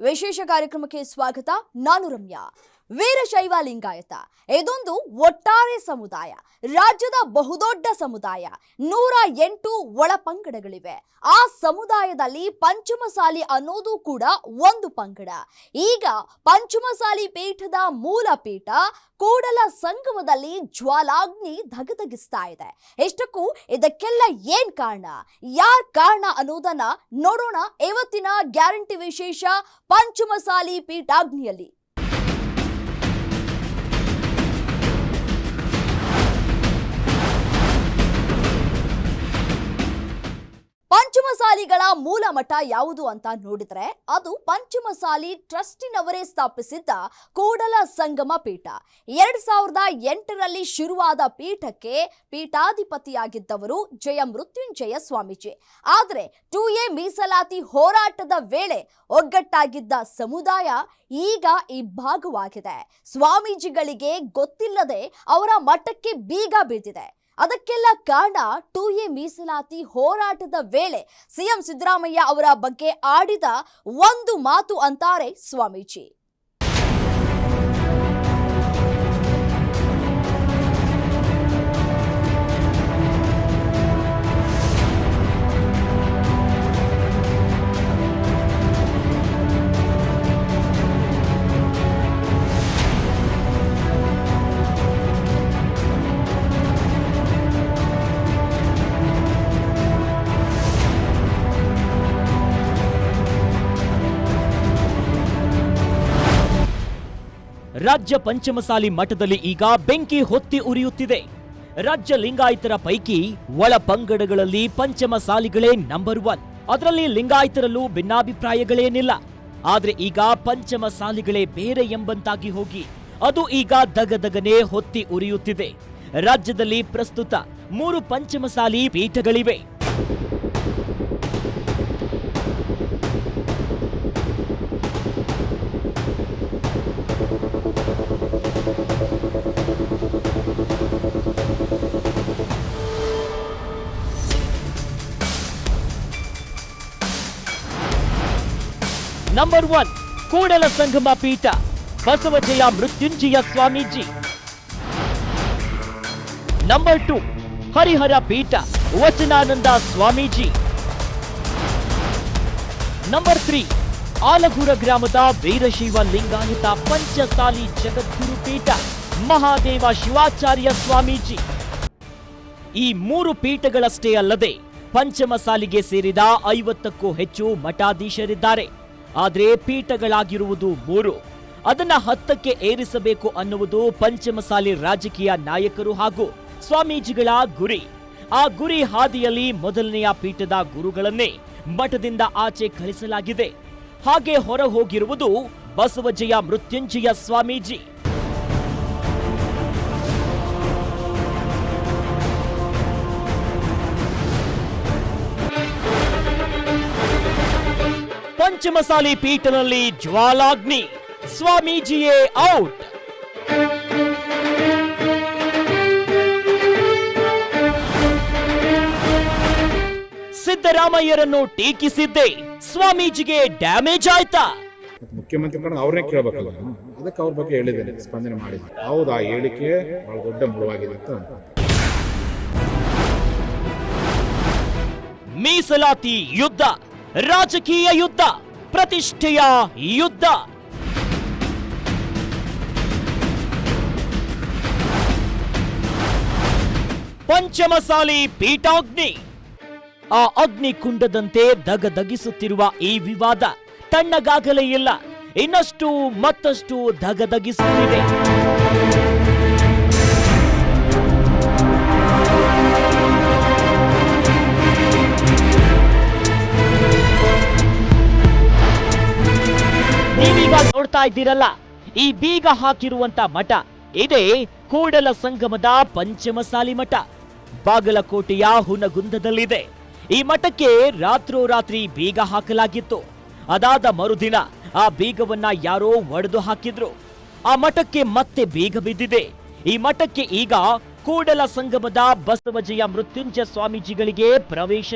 ವಿಶೇಷ ಕಾರ್ಯಕ್ರಮಕ್ಕೆ ಸ್ವಾಗತ ನಾನು ರಮ್ಯಾ. ವೀರಶೈವ ಲಿಂಗಾಯತ. ಇದೊಂದು ಒಟ್ಟಾರೆ ಸಮುದಾಯ, ರಾಜ್ಯದ ಬಹುದೊಡ್ಡ ಸಮುದಾಯ. ನೂರ ಎಂಟು ಒಳ ಪಂಗಡಗಳಿವೆ. ಆ ಸಮುದಾಯದಲ್ಲಿ ಪಂಚಮಸಾಲಿ ಅನ್ನೋದು ಕೂಡ ಒಂದು ಪಂಗಡ. ಈಗ ಪಂಚಮಸಾಲಿ ಪೀಠದ ಮೂಲ ಪೀಠ ಕೂಡಲ ಸಂಗಮದಲ್ಲಿ ಜ್ವಾಲಾಗ್ನಿ ಧಗಧಗಿಸ್ತಾ ಇದೆ. ಎಷ್ಟಕ್ಕೂ ಇದಕ್ಕೆಲ್ಲ ಏನ್ ಕಾರಣ? ಯಾರ್ ಕಾರಣ ಅನ್ನೋದನ್ನ ನೋಡೋಣ ಇವತ್ತಿನ ಗ್ಯಾರಂಟಿ ವಿಶೇಷ ಪಂಚಮಸಾಲಿ ಪೀಠಾಗ್ನಿಯಲ್ಲಿ. ಪಂಚಮಸಾಲಿಗಳ ಮೂಲ ಮಠ ಯಾವುದು ಅಂತ ನೋಡಿದ್ರೆ ಅದು ಪಂಚಮಸಾಲಿ ಟ್ರಸ್ಟಿನವರೇ ಸ್ಥಾಪಿಸಿದ್ದ ಕೂಡಲ ಸಂಗಮ ಪೀಠ. ಎರಡ್ ಸಾವಿರದ ಎಂಟರಲ್ಲಿ ಶುರುವಾದ ಪೀಠಕ್ಕೆ ಪೀಠಾಧಿಪತಿಯಾಗಿದ್ದವರು ಜಯ ಮೃತ್ಯುಂಜಯ ಸ್ವಾಮೀಜಿ. ಆದರೆ ಟು ಎ ಮೀಸಲಾತಿ ಹೋರಾಟದ ವೇಳೆ ಒಗ್ಗಟ್ಟಾಗಿದ್ದ ಸಮುದಾಯ ಈಗ ಇಬ್ಬಾಗವಾಗಿದೆ ಸ್ವಾಮೀಜಿಗಳಿಗೆ ಗೊತ್ತಿಲ್ಲದೆ ಅವರ ಮಠಕ್ಕೆ ಬೀಗ ಬಿದ್ದಿದೆ ಅದಕ್ಕೆಲ್ಲ ಕಾರಣ ಟು ಎ ಮೀಸಲಾತಿ ಹೋರಾಟದ ವೇಳೆ ಸಿಎಂ ಸಿದ್ದರಾಮಯ್ಯ ಅವರ ಬಗ್ಗೆ ಆಡಿದ ಒಂದು ಮಾತು ಅಂತಾರೆ ಸ್ವಾಮೀಜಿ. ರಾಜ್ಯ ಪಂಚಮಸಾಲಿ ಮಠದಲ್ಲಿ ಈಗ ಬೆಂಕಿ ಹೊತ್ತಿ ಉರಿಯುತ್ತಿದೆ. ರಾಜ್ಯ ಲಿಂಗಾಯತರ ಪೈಕಿ ಒಳ ಪಂಗಡಗಳಲ್ಲಿ ಪಂಚಮಸಾಲಿಗಳೇ ನಂಬರ್ ಒನ್ ಅದರಲ್ಲಿ ಲಿಂಗಾಯತರಲ್ಲೂ ಭಿನ್ನಾಭಿಪ್ರಾಯಗಳೇನಿಲ್ಲ. ಆದರೆ ಈಗ ಪಂಚಮಸಾಲಿಗಳೇ ಬೇರೆ ಎಂಬಂತಾಗಿ ಹೋಗಿ, ಅದು ಈಗ ದಗದಗನೆ ಹೊತ್ತಿ ಉರಿಯುತ್ತಿದೆ. ರಾಜ್ಯದಲ್ಲಿ ಪ್ರಸ್ತುತ ಮೂರು ಪಂಚಮಸಾಲಿ ಪೀಠಗಳಿವೆ. ನಂಬರ್ ಒನ್ ಕೂಡಲ ಸಂಗಮ ಪೀಠ, ಬಸವಜಯ ಮೃತ್ಯುಂಜಯ ಸ್ವಾಮೀಜಿ. ನಂಬರ್ ಟು ಹರಿಹರ ಪೀಠ, ವಚನಾನಂದ ಸ್ವಾಮೀಜಿ. ನಂಬರ್ ತ್ರೀ ಆಲಗೂರ ಗ್ರಾಮದ ವೀರಶೈವ ಲಿಂಗಾಯತ ಪಂಚಸಾಲಿ ಜಗದ್ಗುರು ಪೀಠ, ಮಹಾದೇವ ಶಿವಾಚಾರ್ಯ ಸ್ವಾಮೀಜಿ. ಈ ಮೂರು ಪೀಠಗಳಷ್ಟೇ ಅಲ್ಲದೆ ಪಂಚಮಸಾಲಿಗೆ ಸೇರಿದ ಐವತ್ತಕ್ಕೂ ಹೆಚ್ಚು ಮಠಾಧೀಶರಿದ್ದಾರೆ. ಆದ್ರೆ ಪೀಠಗಳಾಗಿರುವುದು ಮೂರು. ಅದನ್ನ ಹತ್ತಕ್ಕೆ ಏರಿಸಬೇಕು ಅನ್ನುವುದು ಪಂಚಮಸಾಲಿ ರಾಜಕೀಯ ನಾಯಕರು ಹಾಗೂ ಸ್ವಾಮೀಜಿಗಳ ಗುರಿ. ಆ ಗುರಿ ಹಾದಿಯಲ್ಲಿ ಮೊದಲನೆಯ ಪೀಠದ ಗುರುಗಳನ್ನೇ ಮಠದಿಂದ ಆಚೆ ಕಳಿಸಲಾಗಿದೆ. ಹಾಗೆ ಹೊರ ಹೋಗಿರುವುದು ಬಸವಜಯ ಮೃತ್ಯುಂಜಯ ಸ್ವಾಮೀಜಿ. ಪಂಚಮಸಾಲಿ ಪೀಠದಲ್ಲಿ ಜ್ವಾಲಾಗ್ನಿ. ಸ್ವಾಮೀಜಿಯೇ ಔಟ್. ಸಿದ್ದರಾಮಯ್ಯರನ್ನು ಟೀಕಿಸಿದ್ದೆ. ಸ್ವಾಮೀಜಿಗೆ ಡ್ಯಾಮೇಜ್ ಆಯ್ತಾ? ಮುಖ್ಯಮಂತ್ರಿ ಕಡೆ ಅವ್ರನ್ನೇ ಕೇಳಬೇಕಲ್ಲ ಅದಕ್ಕೆ ಅವ್ರ ಬಗ್ಗೆ ಹೇಳಿದ್ದೇನೆ ಸ್ಪಂದನೆ ಮಾಡಿದ್ದೆ ಹೌದು ಆ ಹೇಳಿಕೆ ಬಹಳ ದೊಡ್ಡ ಮುಳುವಾಗಿದೆ ಅಂತ ಮೀಸಲಾತಿ ಯುದ್ಧ ರಾಜಕೀಯ ಯುದ್ಧ. ಪ್ರತಿಷ್ಠೆಯ ಯುದ್ಧ. ಪಂಚಮಸಾಲಿ ಪೀಠಾಗ್ನಿ. ಆ ಅಗ್ನಿ ಕುಂಡದಂತೆ ದಗದಗಿಸುತ್ತಿರುವ ಈ ವಿವಾದ ತಣ್ಣಗಾಗಲೇ ಇಲ್ಲ. ಇನ್ನಷ್ಟು ಮತ್ತಷ್ಟು ದಗದಗಿಸುತ್ತಿದೆ ನೀವೀಗ ನೋಡ್ತಾ ಇದ್ದೀರಲ್ಲ, ಈ ಬೀಗ ಹಾಕಿರುವಂತ ಮಠ. ಇದೇ ಕೂಡಲ ಸಂಗಮದ ಪಂಚಮಸಾಲಿ ಮಠ. ಬಾಗಲಕೋಟೆಯ ಹುನಗುಂದದಲ್ಲಿದೆ. ಈ ಮಠಕ್ಕೆ ರಾತ್ರೋರಾತ್ರಿ ಬೀಗ ಹಾಕಲಾಗಿತ್ತು. ಅದಾದ ಮರುದಿನ ಆ ಬೀಗವನ್ನ ಯಾರೋ ಒಡೆದು ಹಾಕಿದ್ರು. ಆ ಮಠಕ್ಕೆ ಮತ್ತೆ ಬೀಗ ಬಿದ್ದಿದೆ. ಈ ಮಠಕ್ಕೆ ಈಗ ಕೂಡಲ ಸಂಗಮದ ಬಸವಜಯ ಮೃತ್ಯುಂಜಯ ಸ್ವಾಮೀಜಿಗಳಿಗೆ ಪ್ರವೇಶ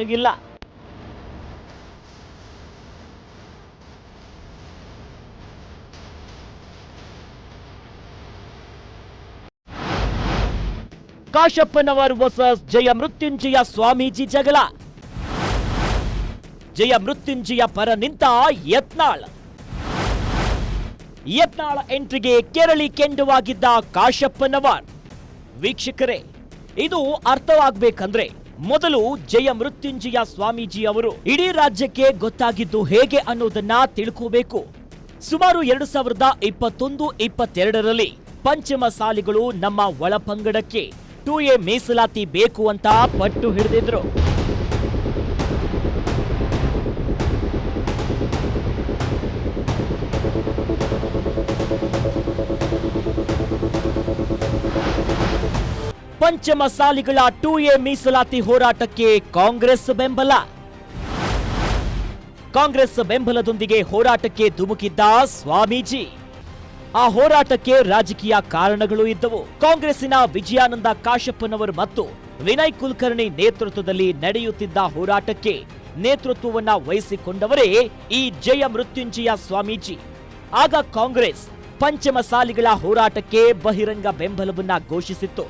ಕಾಶಪ್ಪನವರ್ ವರ್ಸಸ್ ಜಯ ಮೃತ್ಯುಂಜಯ ಸ್ವಾಮೀಜಿ ಜಗಳ. ಜಯ ಮೃತ್ಯುಂಜಯ ಪರ ನಿಂತ ಯತ್ನಾಳ್. ಯತ್ನಾಳ ಎಂಟ್ರಿಗೆ ಕೆರಳಿ ಕೆಂಡವಾಗಿದ್ದ ಕಾಶಪ್ಪನವರ್. ವೀಕ್ಷಕರೇ, ಇದು ಅರ್ಥವಾಗಬೇಕಂದ್ರೆ ಮೊದಲು ಜಯ ಮೃತ್ಯುಂಜಯ ಸ್ವಾಮೀಜಿ ಅವರು ಇಡೀ ರಾಜ್ಯಕ್ಕೆ ಗೊತ್ತಾಗಿದ್ದು ಹೇಗೆ ಅನ್ನೋದನ್ನ ತಿಳ್ಕೋಬೇಕು. ಸುಮಾರು ಎರಡು ಸಾವಿರದ ಇಪ್ಪತ್ತೊಂದು ಇಪ್ಪತ್ತೆರಡರಲ್ಲಿ ಪಂಚಮ ಸಾಲಿಗಳು ನಮ್ಮ ಒಳಪಂಗಡಕ್ಕೆ ಟೂ ಎ ಮೀಸಲಾತಿ ಬೇಕು ಅಂತ ಪಟ್ಟು ಹಿಡಿದಿದ್ರು. ಪಂಚಮಸಾಲಿಗಳ ಟೂ ಎ ಮೀಸಲಾತಿ ಹೋರಾಟಕ್ಕೆ ಕಾಂಗ್ರೆಸ್ ಬೆಂಬಲ. ಕಾಂಗ್ರೆಸ್ ಬೆಂಬಲದೊಂದಿಗೆ ಹೋರಾಟಕ್ಕೆ ಧುಮುಕಿದ್ದ ಸ್ವಾಮೀಜಿ. ಆ ಹೋರಾಟಕ್ಕೆ ರಾಜಕೀಯ ಕಾರಣಗಳು ಇದ್ದವು. ಕಾಂಗ್ರೆಸ್ಸಿನ ವಿಜಯಾನಂದ ಕಾಶಪ್ಪನವರು ಮತ್ತು ವಿನಯ್ ಕುಲಕರ್ಣಿ ನೇತೃತ್ವದಲ್ಲಿ ನಡೆಯುತ್ತಿದ್ದ ಹೋರಾಟಕ್ಕೆ ನೇತೃತ್ವವನ್ನ ವಹಿಸಿಕೊಂಡವರೇ ಈ ಜಯ ಮೃತ್ಯುಂಜಯ ಸ್ವಾಮೀಜಿ. ಆಗ ಕಾಂಗ್ರೆಸ್ ಪಂಚಮಸಾಲಿಗಳ ಹೋರಾಟಕ್ಕೆ ಬಹಿರಂಗ ಬೆಂಬಲವನ್ನ ಘೋಷಿಸಿತ್ತು.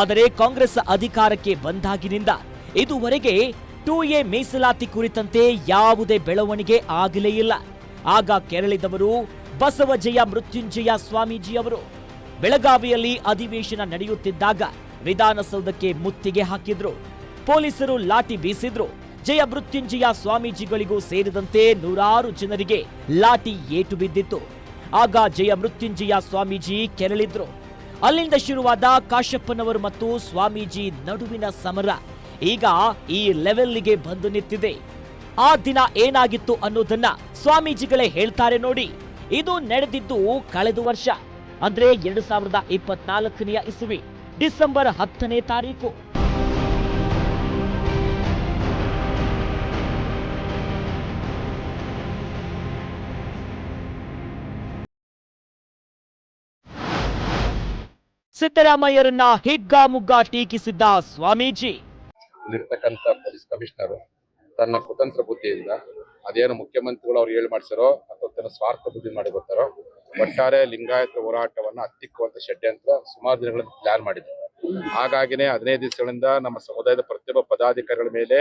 ಆದರೆ ಕಾಂಗ್ರೆಸ್ ಅಧಿಕಾರಕ್ಕೆ ಬಂದಾಗಿನಿಂದ ಇದುವರೆಗೆ ಟೂ ಎ ಮೀಸಲಾತಿ ಕುರಿತಂತೆ ಯಾವುದೇ ಬೆಳವಣಿಗೆ ಆಗಲೇ ಇಲ್ಲ. ಆಗ ಕೆರಳಿದವರು ಬಸವಜಯ ಮೃತ್ಯುಂಜಯ ಸ್ವಾಮೀಜಿಯವರು ಬೆಳಗಾವಿಯಲ್ಲಿ ಅಧಿವೇಶನ ನಡೆಯುತ್ತಿದ್ದಾಗ ವಿಧಾನಸೌಧಕ್ಕೆ ಮುತ್ತಿಗೆ ಹಾಕಿದ್ರು. ಪೊಲೀಸರು ಲಾಠಿ ಬೀಸಿದ್ರು. ಜಯ ಮೃತ್ಯುಂಜಯ ಸ್ವಾಮೀಜಿಗಳಿಗೂ ಸೇರಿದಂತೆ ನೂರಾರು ಜನರಿಗೆ ಲಾಠಿ ಏಟು ಬಿದ್ದಿತ್ತು. ಆಗ ಜಯ ಮೃತ್ಯುಂಜಯ ಸ್ವಾಮೀಜಿ ಕೆರಳಿದ್ರು. ಅಲ್ಲಿಂದ ಶುರುವಾದ ಕಾಶಪ್ಪನವರು ಮತ್ತು ಸ್ವಾಮೀಜಿ ನಡುವಿನ ಸಮರ ಈಗ ಈ ಲೆವೆಲ್ಗೆ ಬಂದು ನಿಂತಿದೆ. ಆ ದಿನ ಏನಾಗಿತ್ತು ಅನ್ನೋದನ್ನ ಸ್ವಾಮೀಜಿಗಳೇ ಹೇಳ್ತಾರೆ ನೋಡಿ. ಇದು ನಡೆದಿದ್ದು ಕಳೆದ ವರ್ಷ, ಅಂದ್ರೆ ಎರಡು ಸಾವಿರದ ಇಪ್ಪತ್ನಾಲ್ಕನೆಯ ಇಸುವಿ, ಡಿಸೆಂಬರ್ ಹತ್ತನೇ ತಾರೀಕು. ಸಿದ್ದರಾಮಯ್ಯರನ್ನ ಹಿಗ್ಗಾಮುಗ್ಗಾ ಟೀಕಿಸಿದ್ದ ಸ್ವಾಮೀಜಿ. ಕಮಿಷನರ್ ತನ್ನ ಕುತಂತ್ರ ಬುದ್ಧಿಯಿಂದ ಅದೇನು ಮುಖ್ಯಮಂತ್ರಿಗಳು ಅವ್ರು ಹೇಳಿ ಮಾಡಿಸಾರೋ ಅಥವಾ ತನ್ನ ಸ್ವಾರ್ಥ ಬುದ್ಧಿ ಮಾಡಿ ಬರ್ತಾರೋ ಒಟ್ಟಾರೆ ಲಿಂಗಾಯತ ಹೋರಾಟವನ್ನ ಹತ್ತಿಕ್ಕುವಂತ ಷಡ್ಯಂತ್ರ ಸುಮಾರು ದಿನಗಳಿಂದ ಪ್ಲಾನ್ ಮಾಡಿದ್ರು. ಹಾಗಾಗಿನೇ ಹದಿನೈದು ದಿವಸಗಳಿಂದ ನಮ್ಮ ಸಮುದಾಯದ ಪ್ರತಿಯೊಬ್ಬ ಪದಾಧಿಕಾರಿಗಳ ಮೇಲೆ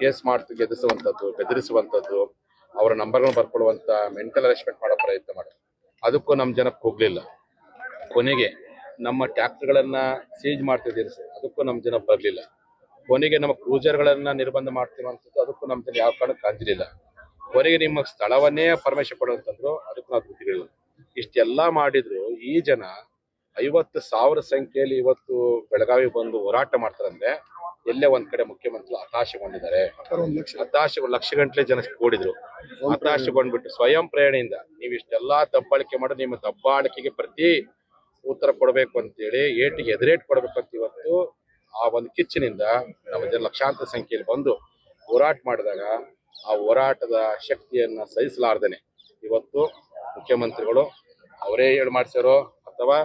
ಕೇಸ್ ಮಾಡ್ತು, ಗೆದ್ದಿಸುವಂತದ್ದು, ಬೆದರಿಸುವಂತದ್ದು, ಅವರ ನಂಬರ್ಗಳನ್ನ ಬರ್ಕೊಳ್ಳುವಂತ ಮೆಂಟಲ್ ಅರೆಸ್ಟ್ಮೆಂಟ್ ಮಾಡೋ ಪ್ರಯತ್ನ ಮಾಡಿದ್ರು. ಅದಕ್ಕೂ ನಮ್ಮ ಜನಕ್ಕೆ ಹೋಗ್ಲಿಲ್ಲ ಕೊನೆಗೆ ನಮ್ಮ ಟ್ಯಾಕ್ಟರ್ಗಳನ್ನ ಸೀಜ್ ಮಾಡ್ತಿದ್ದೀರಿ ಸರ್. ಅದಕ್ಕೂ ನಮ್ಮ ಜನ ಬರಲಿಲ್ಲ. ಕೊನೆಗೆ ನಮ್ಮ ಕ್ರೂಸರ್ಗಳನ್ನ ನಿರ್ಬಂಧ ಮಾಡ್ತೀವಂಥದ್ದು ಅದಕ್ಕೂ ನಮ್ಮ ಜನ ಯಾವ ಕಾರಣಕ್ಕೆ ಕಾಂತಿಲಿಲ್ಲ ಕೊನೆಗೆ ನಿಮ್ಮ ಸ್ಥಳವನ್ನೇ ಪರ್ಮಿಷನ್ ಕೊಡುವಂತಂದ್ರು ಅದಕ್ಕೂ ನಾವು ಬುದ್ಧಿಗಳಿಲ್ಲ ಇಷ್ಟೆಲ್ಲ ಮಾಡಿದ್ರು ಈ ಜನ ಐವತ್ತು ಸಾವಿರ ಸಂಖ್ಯೆಯಲ್ಲಿ ಇವತ್ತು ಬೆಳಗಾವಿ ಬಂದು ಹೋರಾಟ ಮಾಡ್ತಾರಂದ್ರೆ ಎಲ್ಲೇ ಒಂದ್ ಕಡೆ ಮುಖ್ಯಮಂತ್ರಿ ಹತಾಶಗೊಂಡಿದ್ದಾರೆ. ಹತಾಶ ಲಕ್ಷ. ಗಂಟಲೆ ಜನ ಕೂಡಿದ್ರು. ಹತಾಶಗೊಂಡ್ಬಿಟ್ಟು ಸ್ವಯಂ ಪ್ರೇರಣೆಯಿಂದ ನೀವು ಇಷ್ಟೆಲ್ಲಾ ದಬ್ಬಾಳಿಕೆ ಮಾಡಿ ನಿಮ್ಮ ದಬ್ಬಾಳಿಕೆಗೆ ಪ್ರತಿ ಉತ್ತರ ಕೊಡಬೇಕು ಅಂತೇಳಿ ಏಟಿಗೆ ಎದುರೇಟ್ ಕೊಡಬೇಕು ಅಂತ ಇವತ್ತು ಆ ಒಂದು ಕಿಚ್ಚಿನಿಂದ ನಮ್ಮ ಜನ ಲಕ್ಷಾಂತರ ಸಂಖ್ಯೆಯಲ್ಲಿ ಬಂದು ಹೋರಾಟ ಮಾಡಿದಾಗ ಆ ಹೋರಾಟದ ಶಕ್ತಿಯನ್ನ ಸಹಿಸಲಾರ್ದೇನೆ. ಇವತ್ತು ಮುಖ್ಯಮಂತ್ರಿಗಳು ಅವರೇ ಹೇಳಿ ಮಾಡಿಸ್ಯಾರೋ ಅಥವಾ